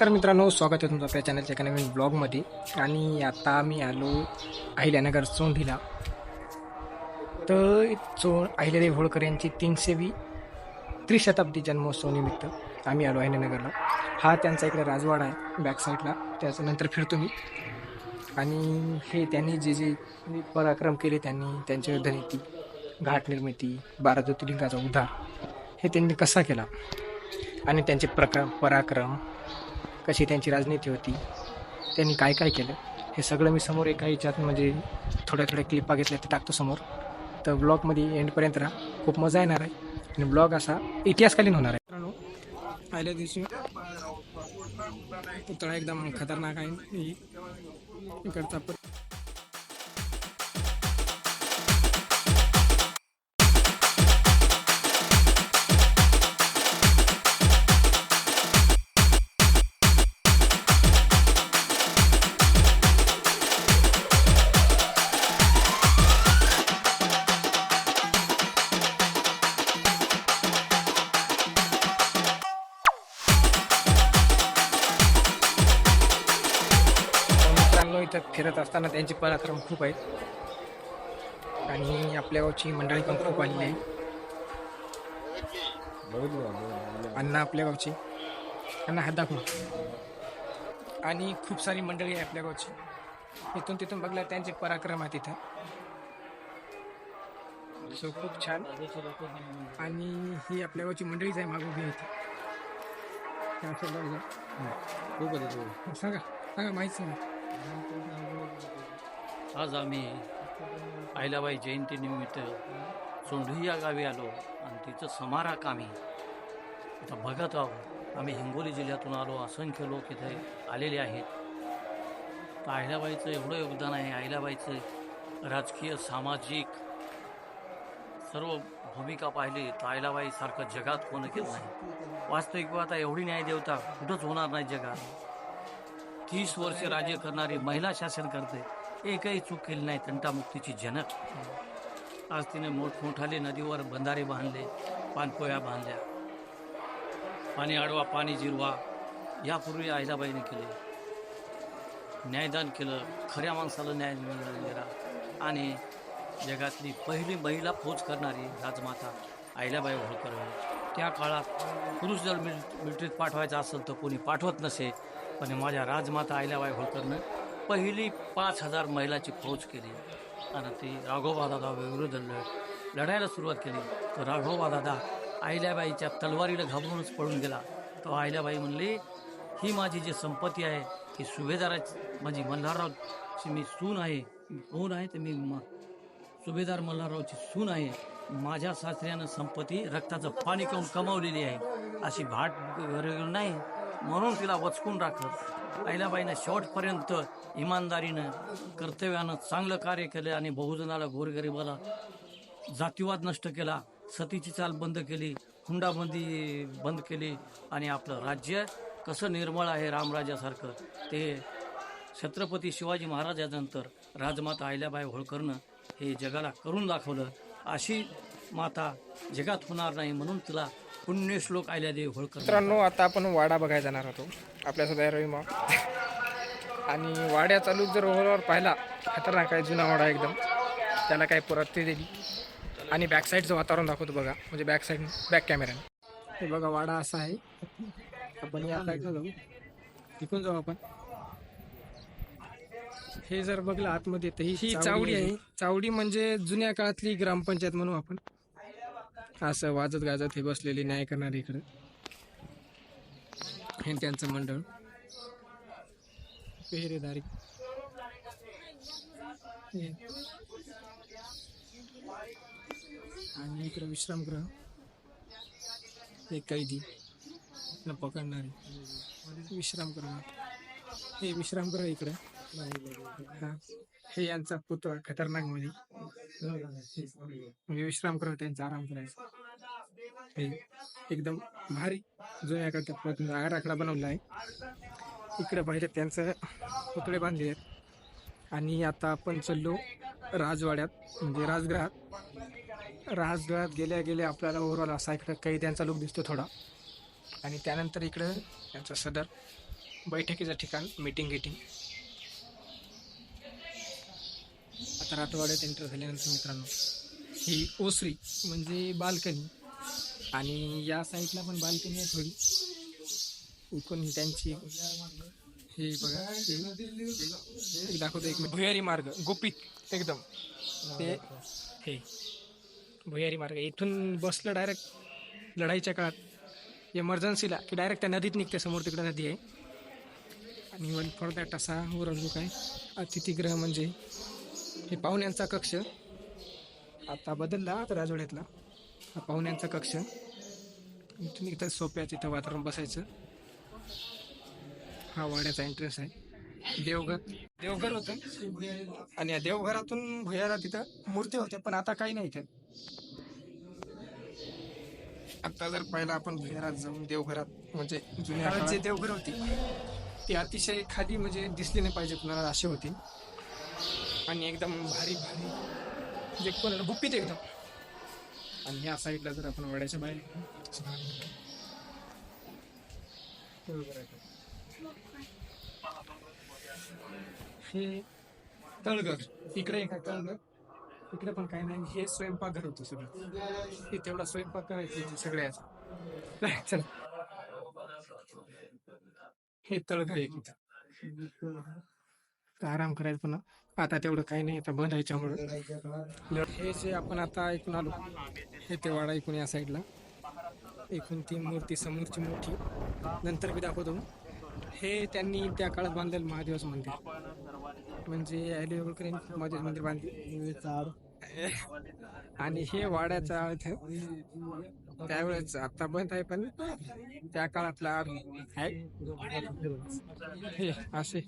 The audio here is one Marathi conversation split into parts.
नमस्कार मित्रांनो स्वागत आहे तुमचं आपल्या चॅनलच्या एका नवीन ब्लॉगमध्ये आणि आता आम्ही आलो अहिल्यानगर चोंडीला तर चो अहिल्यादेवी होळकर यांची तीनशेवी त्रिशताब्दी जन्मोत्सव निमित्त आम्ही आलो अहिल्यानगरला. हा त्यांचा इकडे राजवाडा आहे बॅक साईडला त्याच्यानंतर फिरतो मी. आणि हे त्यांनी जे जे पराक्रम केले त्यांनी त्यांच्या युद्धनीती घाट निर्मिती बारा ज्योतिर्लिंगाचा उद्धार हे त्यांनी कसा केला? आणि त्यांचे प्रक पराक्रम कशी त्यांची राजनीती होती त्यांनी काय काय केलं हे सगळं मी समोर एका याच्यात म्हणजे थोड्या थोड्या क्लिपा घेतल्या ते टाकतो समोर. तर ब्लॉगमध्ये एंडपर्यंत राहा. खूप मजा येणार आहे. आणि ब्लॉग असा इतिहासकालीन होणार आहे. मित्रांनो पहिल्या दिवशी पुतळा एकदम खतरनाक आहे. इकडचा इथं फिरत असताना त्यांचे पराक्रम खूप आहेत. आणि आपल्या गावची मंडळी पण खूप आलेली आहे. अण्णा आपल्या गावची. अण्णा हात दाखव. आणि खूप सारी मंडळी आहे आपल्या गावची. इथून तिथून बघल्या त्यांचे पराक्रम आहेत इथं. सो खूप छान. आणि ही आपल्या गावची मंडळीच आहे मागं उभी आहे इथं. सांगा सांगा माहीत सांगा. आज आम्ही अहिल्याबाई जयंतीनिमित्त सोंढी या गावी आलो आणि तिचं समारक आम्ही आता बघत आहोत. आम्ही हिंगोली जिल्ह्यातून आलो असंख्य लोक इथे आलेले आहेत. तर अहिलाबाईचं एवढं योगदान आहे. अहिल्याबाईचं राजकीय सामाजिक सर्व भूमिका पाहिली तर अहिल्याबाईसारखं जगात कोण केलं नाही. वास्तविक आता एवढी न्यायदेवता कुठंच होणार नाही जगात. तीस वर्ष राज्य करणारी महिला शासन करते. एकही चूक केली नाही तंटामुक्तीची जनक. आज तिने मोठमोठाले नदीवर बंधारे बांधले पानपोया बांधल्या. पाणी आडवा पाणी जिरवा यापूर्वी आहिलाबाईने केले. न्यायदान केलं खऱ्या माणसाला न्याय मिळालेला आणि जगातली पहिली महिला फौज करणारी राजमाता आहिलाबाई होळकर त्या काळात पुरुष जर मिल मिलिटरीत पाठवायचं असेल तर कोणी पाठवत नसे. पण माझ्या राजमाता अहिल्याबाई होळकरनं पहिली पाच हजार महिलाची फौज केली. आणि ती राघोबा दादा विरुद्ध लढायला सुरुवात केली. तर राघोबा दादा अहिल्याबाईच्या तलवारीला घाबरूनच पळून गेला. तो अहिल्याबाई म्हणली ही माझी जी संपत्ती आहे ही सुभेदाराची माझी मल्हाररावची मी सून आहे. कोण आहे तर मी सुभेदार मल्हाररावची सून आहे. माझ्या सासऱ्यानं संपत्ती रक्ताचं पाणी करून कमावलेली आहे. अशी भाट वगैरे नाही. म्हणून तिला वचकून राखत अहिल्याबाईनं शेवटपर्यंत इमानदारीनं कर्तव्यानं चांगलं कार्य केलं आणि बहुजनाला गोरगरिबाला जातीवाद नष्ट केला सतीची चाल बंद केली हुंडाबंदी बंद केली आणि आपलं राज्य कसं निर्मळ आहे रामराजासारखं ते छत्रपती शिवाजी महाराजानंतर राजमाता अहिल्याबाई होळकरनं हे जगाला करून दाखवलं. अशी माता जगात होणार नाही म्हणून तिला पुण्यश्लोक अहिल्यादेवी होळकर मित्रांनो आता आपण वाडा बघायला जाणार होतो. आपल्या सध्या रवी माव आणि वाड्या चालू जर ओव्हरऑल पाहिला खतरनाक आहे जुना वाडा एकदम. त्याला काय परत दिली आणि बॅक साईडचं वातावरण दाखवतो बघा. म्हणजे बॅक साईड बॅक कॅमेऱ्याने हे बघा वाडा असा आहे. आपण या साईडला जाऊ. तिकून जाऊ आपण. हे जर बघलं आतमध्ये तर ही ही चावडी आहे. चावडी म्हणजे जुन्या काळातली ग्रामपंचायत म्हणू आपण. असं वाजत गाजत हे बसलेले न्याय करणारे इकडं. हे त्यांचं मंडळ. पेहरेदारी. आणि इकडं विश्रामगृह. हे कैदी. न पकडणारे. विश्रामगृह. हे विश्रामगृह इकडं. हे. यांचा पुतळा खतरनाकमध्ये म्हणजे विश्रामगृह त्यांचा आराम करायचा हे एकदम भारी जुन्या काळात आराखडा बनवला आहे. इकडे पाहिजे त्यांचं पुतळे बांधले आहेत. आणि आता आपण चाललो राजवाड्यात म्हणजे राजगृहात राजगृहात गेल्या गेल्या आपल्याला ओव्हरऑल असा इकडं काही त्यांचा लुक दिसतो थोडा. आणि त्यानंतर इकडं त्यांचं सदर बैठकीचं ठिकाण मीटिंग गिटिंग आता रातवाड्यात एंटर झाल्यानंतर मित्रांनो ही ओसरी म्हणजे बाल्कनी आणि या साईडला पण बाल्कनी आहे थोडी. इकडून ही त्यांची हे बघा एक दाखवतो एक. भुयारी मार्ग गुपित एकदम. ते हे भुयारी मार्ग. इथून बसलं डायरेक्ट लढाईच्या काळात. इमर्जन्सीला की डायरेक्ट त्या नदीत निघते समोर तिकडे नदी आहे. आणि वन फॉर दॅट असा वर लुक आहे अतिथीगृह म्हणजे हे पाहुण्यांचा कक्ष. आता बदलला आता राजवाड्यातला. हा पाहुण्यांचा कक्ष. इथून इथं सोप्या तिथं वातावरण बसायचं. हा वाड्याचा एंट्रन्स आहे. देवघर. देवघर होतं. आणि या देवघरातून भुयाला तिथं मूर्ती होत्या पण आता काही नाही इथे. आता जर पाहिलं आपण भुयारात जाऊन देवघरात म्हणजे जुन्या जे देवघर होती. ती अतिशय खाली म्हणजे दिसली नाही पाहिजे कुणाला अशी होती. आणि एकदम भारी भारी. म्हणजे जे कोणाला गुप्पीत एकदम. आणि ह्या साईडला जर आपण वड्याच्या बाहेर हे तळघर. इकडे एक तळघर? इकडे पण काही नाही. हे स्वयंपाकघर होतं सगळं. हे तेवढा स्वयंपाक करायचं सगळ्याच. चला. हे तळघर एक इथं. आराम करायचं पुन्हा. आता तेवढं काही नाही आता बंद याच्यामुळं हे जे आपण आता ऐकून आलो हे ते वाडा ऐकून या साईडला एकूण ती मूर्ती समोरची मोठी नंतर मी दाखवतो. हे त्यांनी त्या काळात बांधलेलं महादेवाचं मंदिर. म्हणजे अहिली होळकर यांनी महादेव मंदिर बांधले आणि हे वाड्याचा अर्थ त्यावेळेस आता बंद आहे पण त्या काळातला आहे. हे असे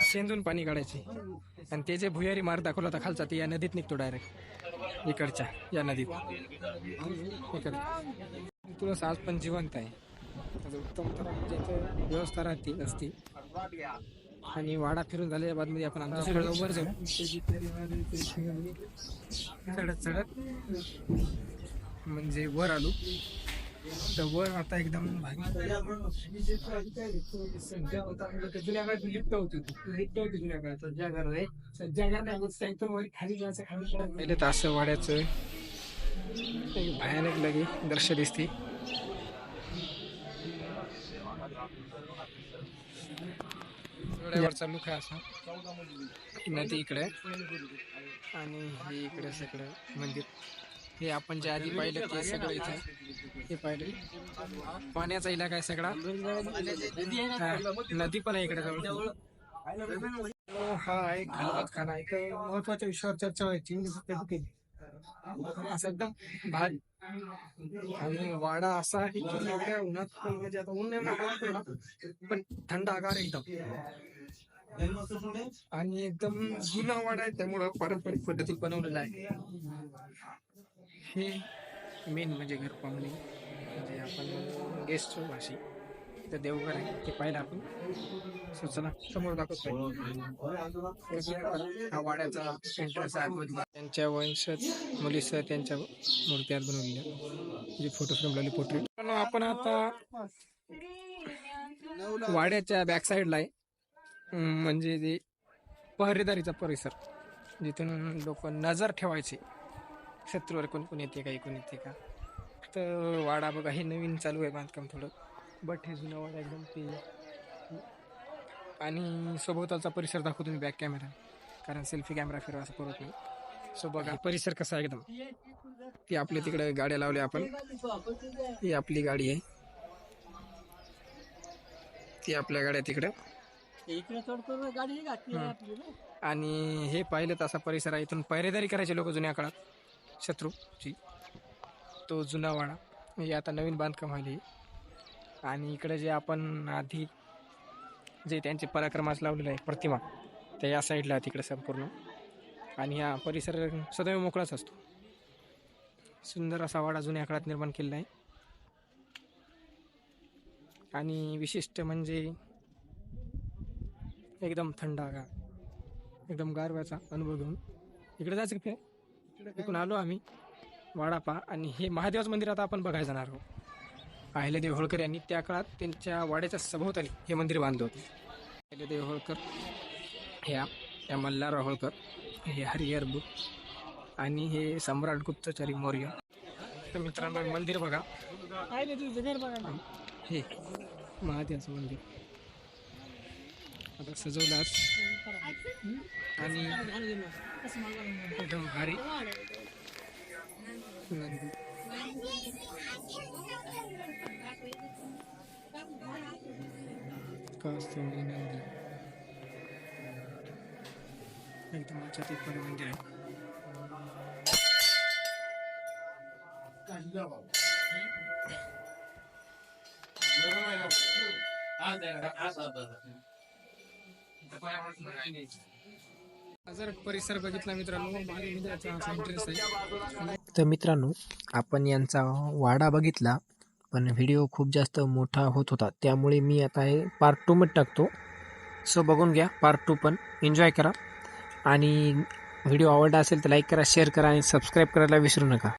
शेंदून पाणी काढायचे. आणि ते जे भुयारी मार दाखवला होता खालचा ते या नदीत निघतो डायरेक्ट इकडच्या या नदीत. इकडे. आज पण जिवंत आहे. उत्तम तर म्हणजे व्यवस्था राहते असते. आणि वाडा फिरून झालेल्या बादमध्ये आपण आमच्या सगळं वर जाऊ. चढत चढत म्हणजे वर आलो. तर वर आता एकदम भारी. जुन्या काळात लिफ्ट होती लिफ्ट होती जुन्या काळात. सध्या घर आहे. सध्या घर नाही होत एकदम वर खाली जायचं खाली पहिले तर असं वाड्याचं. भयानक लगे दृश्य दिसते. वरचा लुक आहे असा. नदी इकडे आणि हे इकडे सगळं मंदिर. हे आपण जे आधी पाहिलं ते सगळं इथे हे पाहिलं. पाण्याचा इलाका आहे सगळा. नदी पण आहे इकडे जवळ. हा एक खाना. एक महत्त्वाच्या विषयावर चर्चा व्हायची. असं एकदम भारी. आणि वाडा असा आहे की एवढ्या उन्हात म्हणजे आता ऊन एवढं पडतोय ना, पण थंडागार एकदम. आणि एकदम जुना वाडा आहे त्यामुळं पारंपरिक पद्धतीत बनवलेला आहे. हे मेन म्हणजे घर पाहुणे म्हणजे आपण गेस्ट भाषी तर देवघर आहे ते पाहिलं आपण. चला समोर दाखवतो. हा वाड्याचा एंट्रन्स आहे. त्यांच्या वंशज मुलीसह त्यांच्या मूर्त्या आहेत बनवलेल्या. जे फोटो फ्रेम लावले पोर्ट्रेट आपण आता वाड्याच्या बॅक साईडला आहे. म्हणजे ते पहरेदारीचा परिसर जिथून लोक नजर ठेवायचे. शत्रूवर कोण कोण येते का एकूण येते का? तर वाडा बघा हे नवीन चालू आहे बांधकाम थोडं. बट हे जुनं वाडा एकदम ते. आणि सोबताचा परिसर दाखवतो मी बॅक कॅमेरा कारण सेल्फी कॅमेरा फिरवा असं करत नाही. सो बघा परिसर कसा आहे एकदम. ती आपल्या तिकडे गाड्या लावल्या आपण. ही आपली गाडी आहे. ती आपल्या गाड्या तिकडं. आणि हे पाहिलं तर असा परिसर आहे. इथून पहिरेदारी करायचे लोक जुन्या काळात. शत्रूची. तो जुना वाडा. हे आता नवीन बांधकाम व्हायली आणि इकडे जे आपण आधी जे त्यांचे पराक्रमास लावलेलं आहे प्रतिमा त्या या साईडला तिकडे संपूर्ण. आणि हा परिसर सदैव मोकळाच असतो. सुंदर असा वाडा जुन्या काळात निर्माण केलेला आहे. आणि विशिष्ट म्हणजे एकदम थंडागार एकदम गारव्याचा अनुभव घेऊन. इकडे जायचं का? इकडून आलो आम्ही वाडापा. आणि हे महादेवाचं मंदिर आता आपण बघायला जाणार आहोत. अहिल्यादेवी होळकर यांनी त्या काळात त्यांच्या वाड्याच्या सभोवताली हे मंदिर बांधलं होतं. अहिल्यादेवी होळकर ह्या या मल्हार होळकर हे हरिहर बुक आणि हे सम्राट गुप्तचारी मौर्य. तर मित्रांनो मंदिर बघा. हे महादेवाचं मंदिर. आता सजवलं आज आणि एकदम भारी नंदी कासोनी नंदी एकदम अत्याधिक बरं मंदिर आहे जर परिसर बघितला मित्रांनो तर मित्रांनो आपण यांचा वाडा बघितला पण व्हिडिओ खूप जास्त मोठा होत होता. त्यामुळे मी आता हे पार्ट टू मध्ये टाकतो. सो बघून घ्या पार्ट टू पण एन्जॉय करा. आणि व्हिडिओ आवडला असेल तर लाईक करा शेअर करा आणि सबस्क्राईब करायला विसरू नका.